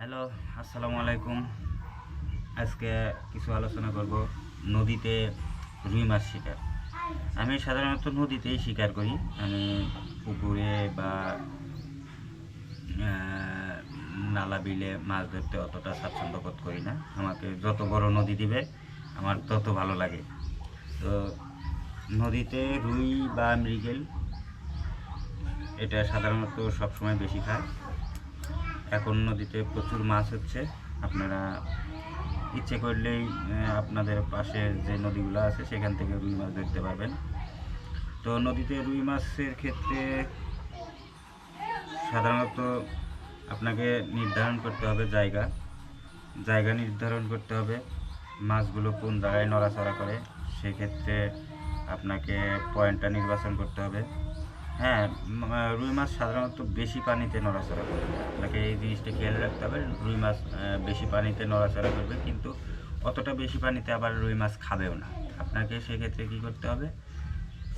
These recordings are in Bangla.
হ্যালো, আসসালামু আলাইকুম। আজকে কিছু আলোচনা করব নদীতে রুই মাছ শিকার। আমি সাধারণত নদীতেই শিকার করি। আমি পুকুরে বা নালা বিলে মাছ ধরতে অতটা স্বাচ্ছন্দ্য বোধ করি না। আমাকে যত বড় নদী দিবে, আমার তত ভালো লাগে। তো নদীতে রুই বা মৃগেল, এটা সাধারণত সবসময় বেশি খায়। এখন নদীতে প্রচুর মাছ হচ্ছে। আপনারা ইচ্ছে করলেই আপনাদের পাশের যে নদীগুলো আছে, সেখান থেকে রুই মাছ ধরতে পারবেন। তো নদীতে রুই মাছের ক্ষেত্রে সাধারণত আপনাকে নির্ধারণ করতে হবে জায়গা। জায়গা নির্ধারণ করতে হবে, মাছগুলো কোন জায়গায় নড়াচড়া করে, সেক্ষেত্রে আপনাকে পয়েন্টটা নির্বাচন করতে হবে। হ্যাঁ রুই মাছ সাধারণত বেশি পানিতে নড়াচড়া করবে আপনাকে এই জিনিসটা খেয়াল রাখতে হবে, রুই মাছ বেশি পানিতে নড়াচড়া করবে, কিন্তু অতটা বেশি পানিতে আবার রুই মাছ খাবেও না। আপনাকে সেক্ষেত্রে কী করতে হবে,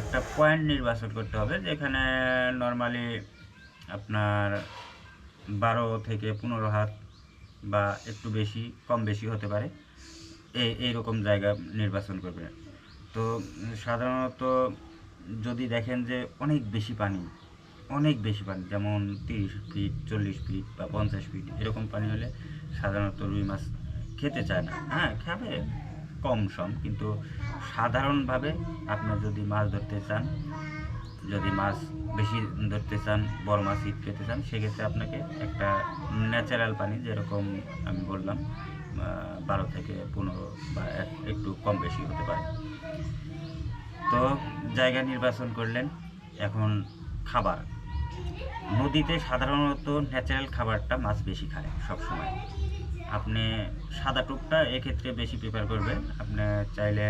একটা পয়েন্ট নির্বাচন করতে হবে, যেখানে নর্মালি আপনার বারো থেকে পনেরো হাত বা একটু বেশি, কম বেশি হতে পারে। এই, এইরকম জায়গা নির্বাচন করবে। তো সাধারণত যদি দেখেন যে অনেক বেশি পানি, অনেক বেশি পানি, যেমন তিরিশ ফিট চল্লিশ ফিট বা পঞ্চাশ ফিট এরকম পানি হলে সাধারণত রুই মাছ খেতে চায় না। হ্যাঁ খাবে কম সম, কিন্তু সাধারণভাবে আপনি যদি মাছ ধরতে চান, যদি মাছ বেশি ধরতে চান, বড় মাছ ঈদ খেতে চান, সেক্ষেত্রে আপনাকে একটা ন্যাচারাল পানি, যেরকম আমি বললাম বারো থেকে পনেরো বা একটু কম বেশি হতে পারে। তো জায়গা নির্বাচন করলেন এখন খাবার। নদীতে সাধারণত ন্যাচারাল খাবারটা মাছ বেশি খায় সবসময়। আপনি সাদা টুকটা এক্ষেত্রে বেশি প্রিফার করবেন। আপনি চাইলে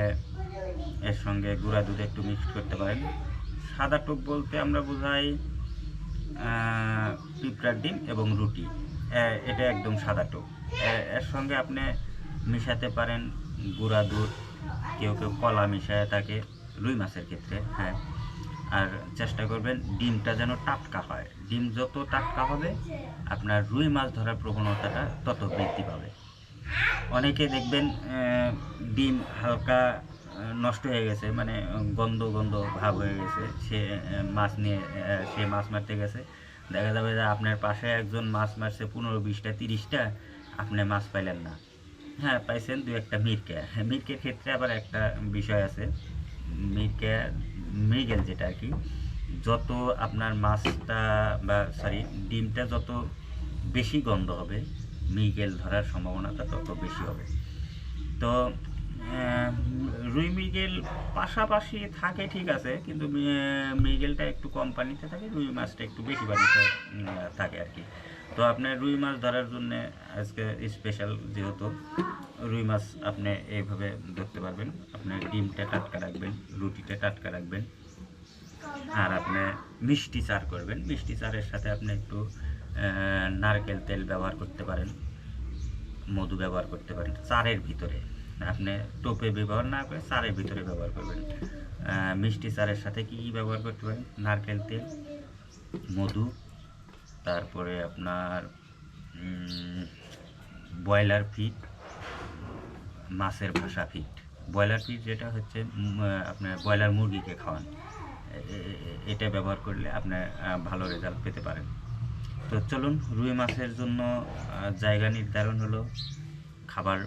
এর সঙ্গে গুঁড়া দুধ একটু মিক্সড করতে পারেন। সাদা টুক বলতে আমরা বোঝাই পিঁপড়ার ডিম এবং রুটি। এটা একদম সাদা টুক। এর সঙ্গে আপনি মিশাতে পারেন গুঁড়া দুধ। কেউ কেউ কলা মিশায় থাকে। রুই মাছের ক্ষেত্রে হ্যাঁ। আর চেষ্টা করবেন ডিমটা যেন টাটকা হয়। ডিম যত টাটকা হবে, আপনার রুই মাছ ধরার প্রবণতাটা তত বৃদ্ধি পাবে। অনেকে দেখবেন ডিম হালকা নষ্ট হয়ে গেছে মানে গন্ধ গন্ধ ভাব হয়ে গেছে। সে মাছ নিয়ে সে মাছ মারতে গেছে। দেখা যাবে যে আপনার পাশে একজন মাছ মারছে পনেরো বিশটা, তিরিশটা, আপনি মাছ পাইলেন না। হ্যাঁ পাইছেন দু একটা মিরকে। মিরকের ক্ষেত্রে আবার একটা বিষয় আছে। মিরকে মৃগেল যেটা আর কি, যত আপনার মাছটা বা সরি ডিমটা যত বেশি গন্ধ হবে, মৃগেল ধরার সম্ভাবনাটা তত বেশি হবে। তো রুই মৃগেল পাশাপাশি থাকে ঠিক আছে, কিন্তু মৃগেলটা একটু কম পানিতে থাকে, রুই মাছটা একটু বেশি পানিতে থাকে আর কি। তো আপনার রুই মাছ ধরার জন্য আজকে স্পেশাল যেহেতু, রুই মাছ আপনি এইভাবে ধরতে পারবেন। আপনি ডিমটা টাটকা রাখবেন, রুটিটা টাটকা রাখবেন। আর আপনি মিষ্টি চার করবেন। মিষ্টি চারের সাথে আপনি একটু নারকেল তেল ব্যবহার করতে পারেন, মধু ব্যবহার করতে পারেন, চারের ভিতরে। আপনি টোপে ব্যবহার না করে চারের ভিতরে ব্যবহার করবেন। মিষ্টি চারের সাথে কি কী ব্যবহার করতে পারেন? নারকেল তেল, মধু তারপরে আপনার ব্রয়লার ফিট মাছের ভাষা ফিট ব্রয়লার ফিট যেটা হচ্ছে আপনার ব্রয়লার মুরগিকে খাওয়ান। এটা ব্যবহার করলে আপনি ভালো রেজাল্ট পেতে পারেন। তো চলুন রুই মাছের জন্য জায়গা নির্ধারণ হলো খাবার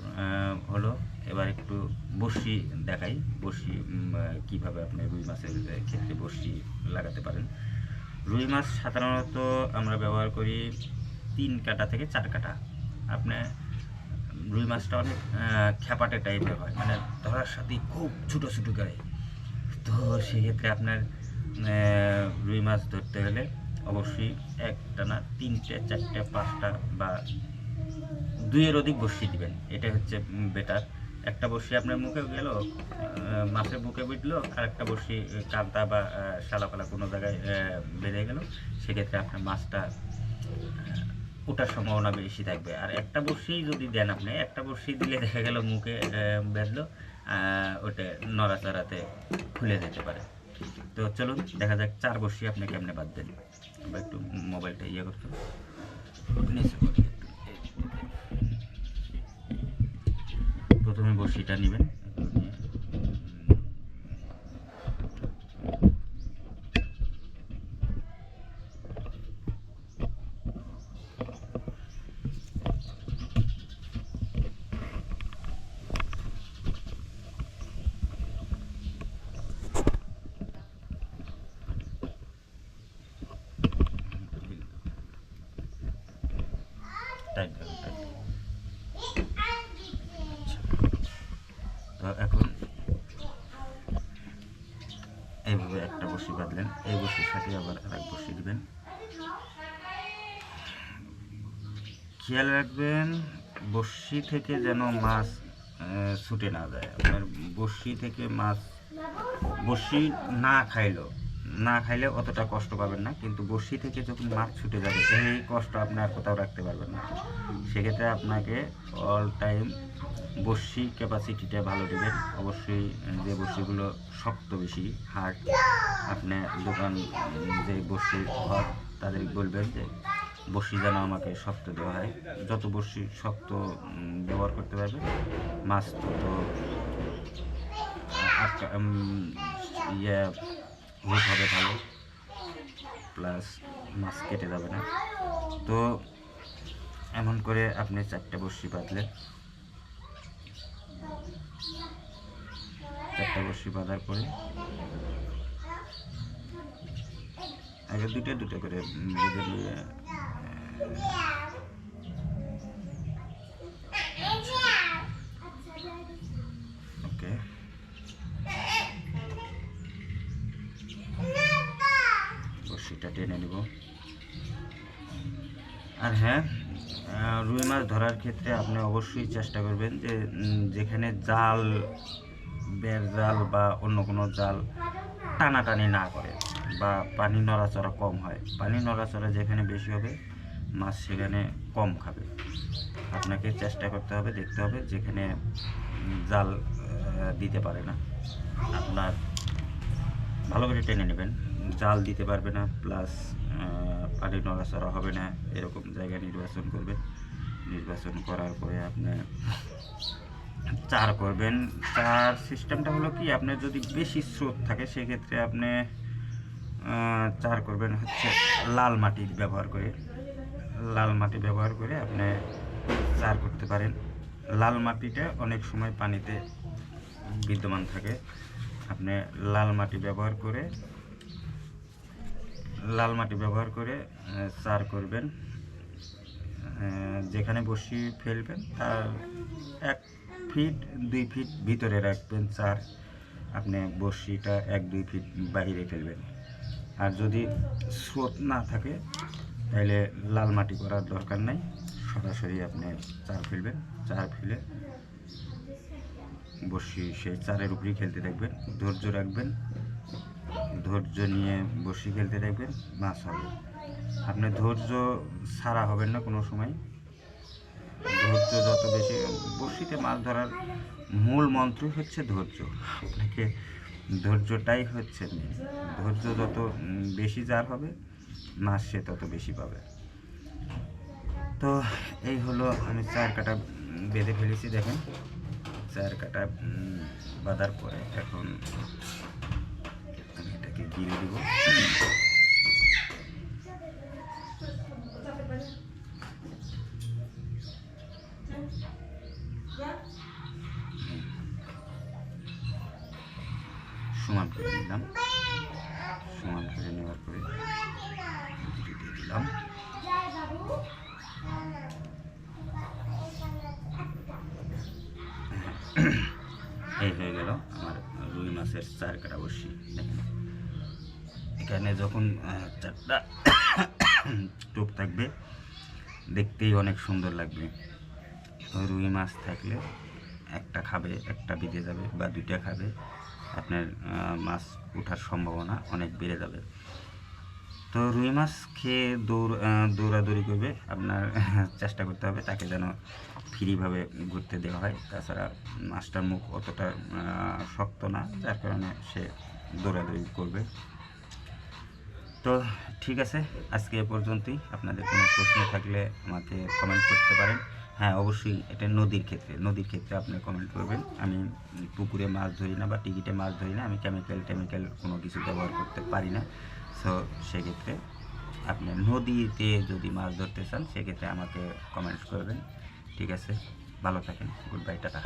হলো। এবার একটু বড়শি দেখাই। আহ, কীভাবে আপনি রুই মাছের ক্ষেত্রে বড়শি লাগাতে পারেন। রুই মাছ সাধারণত আমরা ব্যবহার করি তিন কাটা থেকে চার কাটা। আপনি, রুই মাছটা অনেক খ্যাপাটে টাইপের হয়। মানে ধরার সাথে খুব ছোটো ছোটো করে তো সেক্ষেত্রে আপনার রুই মাছ ধরতে হলে অবশ্যই একটা না তিনটে, চারটে, পাঁচটা বা দুইয়ের অধিক বসিয়ে দিবেন। এটা হচ্ছে বেটার একটা বসি আপনার মুখে গেল মাছের বুকে বিটলো আর একটা বসি কান্তা বা শালাপালা কোনো জায়গায় বেঁধে গেল। সেক্ষেত্রে আপনার মাছটা ওঠার সম্ভাবনা বেশি থাকবে। আর একটা বসি যদি দেন আপনি, একটা বসি দিলে দেখা গেল মুখে বেঁধলো ওটা নড়াচড়াতে খুলে যেতে পারে। তো চলুন, দেখা যাক চার বসি আপনি কেমনে বাঁধবেন। বা একটু মোবাইলটা ইয়ে করতে নিচে বড়শিটা নেবেন একটু নিয়ে টাইট করুন টাইট এখন এইভাবে একটা বসি বাঁধলেন। এই বসির সাথে আবার আর বসি দিবেন। খেয়াল রাখবেন, বসি থেকে যেন মাছ ছুটে না যায়। আপনার বসি থেকে মাছ, বসি না খাইলো না খাইলে অতটা কষ্ট পাবেন না। কিন্তু বসি থেকে যখন মাছ ছুটে যাবে সেই কষ্ট আপনি আর কোথাও রাখতে পারবেন না। সেক্ষেত্রে আপনাকে অল টাইম বসি ক্যাপাসিটিটা ভালো দেবেন। অবশ্যই যে বসিগুলো শক্ত বেশি, হার্ড, আপনি দোকান, যে বসি ঘর, তাদের বলবেন যে বসি যেন আমাকে শক্ত দেওয়া হয়। যত বসি শক্ত ব্যবহার করতে পারবে মাছ তত ইয়ে হুক হবে ভালো। প্লাস মাছ কেটে যাবে না। তো এমন করে আপনি চারটে বড়শি বাঁধলেন চারটে বড়শি বাঁধার পরে। আগে দুটো দুটো করে ওকে। টেনে নেব। আর হ্যাঁ রুই মাছ ধরার ক্ষেত্রে আপনি অবশ্যই চেষ্টা করবেন যে যেখানে জাল, বের জাল বা অন্য কোনো জাল টানাটানি না করে বা পানি নড়াচড়া কম হয়। পানি নড়াচড়া যেখানে বেশি হবে, মাছ সেখানে কম খাবে। আপনাকে চেষ্টা করতে হবে, দেখতে হবে যেখানে জাল দিতে পারে না। আপনার ভালো করে টেনে নেবেন। জাল দিতে পারবে না, প্লাস পানি নড়াচড়া হবে না, এরকম জায়গা নির্বাচন করবেন। নির্বাচন করার পরে আপনি চার করবেন। চার সিস্টেমটা হলো কি, আপনার যদি বেশি স্রোত থাকে, সেক্ষেত্রে আপনি চার করবেন হচ্ছে লাল মাটি ব্যবহার করে। লাল মাটি ব্যবহার করে আপনি চার করতে পারেন। লাল মাটিটা অনেক সময় পানিতে বিদ্যমান থাকে। আপনি লাল মাটি ব্যবহার করে, লাল মাটি ব্যবহার করে চার করবেন। যেখানে বসি ফেলবেন, তার এক ফিট দুই ফিট ভিতরে রাখবেন চার আপনি বড়শিটা এক, দুই ফিট বাইরে ফেলবেন। আর যদি স্রোত না থাকে, তাহলে লাল মাটি করার দরকার নাই। সরাসরি আপনি চার ফেলবেন। চার ফেলে বসি সেই চারের উপরেই খেলতে থাকবেন। ধৈর্য রাখবেন। ধৈর্য নিয়ে বসি খেলতে থাকবেন। মাছ হবে। আপনি ধৈর্য ছাড়া হবেন না কোনো সময়। ধৈর্য যত বেশি, বড়শিতে মাছ ধরার মূল মন্ত্রই হচ্ছে ধৈর্য। আপনাকে ধৈর্যটাই হচ্ছে। ধৈর্য যত বেশি যার হবে, মাছ সে তত বেশি পাবে। তো এই হলো আমি চার কাটা বেঁধে ফেলেছি, দেখেন। চার কাটা বাঁধার পরে এখন আমি এটাকে গিরে দিব। সমান করে নিলাম। সমান করে নেওয়ার পরে দিলাম। এই হয়ে গেল আমার রুই মাছের চার কাটা বসি দেখেন, এখানে যখন চারটা টোপ থাকবে, দেখতেই অনেক সুন্দর লাগবে। রুই মাছ থাকলে একটা খাবে, একটা বিদে যাবে বা দুইটা খাবে। আপনার মাছ ওঠার সম্ভাবনা অনেক বেড়ে যাবে। তো রুই মাছ খেয়ে দৌড় দৌড়াদৌড়ি করবে, আপনার চেষ্টা করতে হবে তাকে যেন ফ্রিভাবে ঘুরতে দেওয়া হয়। তাছাড়া মাছটার মুখ অতটা শক্ত না, যার কারণে সে দৌড়াদৌড়ি করবে। তো ঠিক আছে, আজকে এ পর্যন্তই। আপনাদের কোনো প্রশ্ন থাকলে আমাকে কমেন্ট করতে পারেন। হ্যাঁ অবশ্যই এটা নদীর ক্ষেত্রে নদীর ক্ষেত্রে আপনি কমেন্ট করবেন। আমি পুকুরে মাছ ধরি না বা টিকিটে মাছ ধরি না, আমি কেমিক্যাল টেমিক্যাল কোনো কিছু ব্যবহার করতে পারি না। সো সেক্ষেত্রে আপনি নদীতে যদি মাছ ধরতে চান, সেক্ষেত্রে আমাকে কমেন্ট করবেন। ঠিক আছে, ভালো থাকেন। Good bye tata.